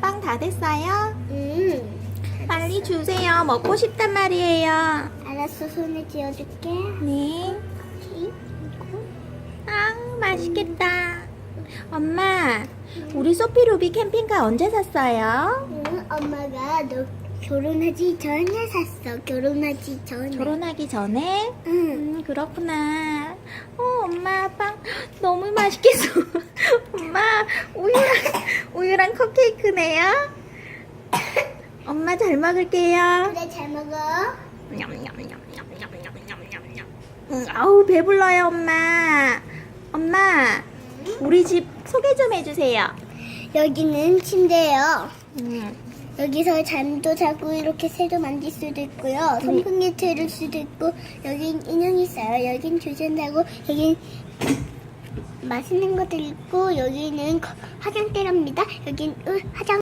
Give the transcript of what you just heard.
빵 다 됐어요? 음. 빨리 주세요. 먹고 싶단 말이에요. 알았어, 손에 쥐어줄게. 네. 이거. 아, 맛있겠다. 엄마, 우리 소피 루비 캠핑카 언제 샀어요? 응, 엄마가 너 결혼하기 전에 샀어. 결혼하기 전에. 결혼하기 전에? 응. 음, 그렇구나. 어, 엄마, 빵 너무 맛있겠어. 엄마, 우유랑, 우유랑 컵케이크네요. 엄마 잘 먹을게요. 그래, 잘 먹어. 냠냠냠냠냠냠냠냠. 음, 아우, 배불러요, 엄마. 엄마, 우리 집 소개 좀 해주세요. 여기는 침대예요. 음, 여기서 잠도 자고 이렇게 새도 만질 수도 있고요. 선풍기 틀을 수도 있고 여긴 인형이 있어요. 여긴 주전자고 여긴 맛있는 것들 있고 여기는 거- 화장대랍니다. 여긴 으, 화장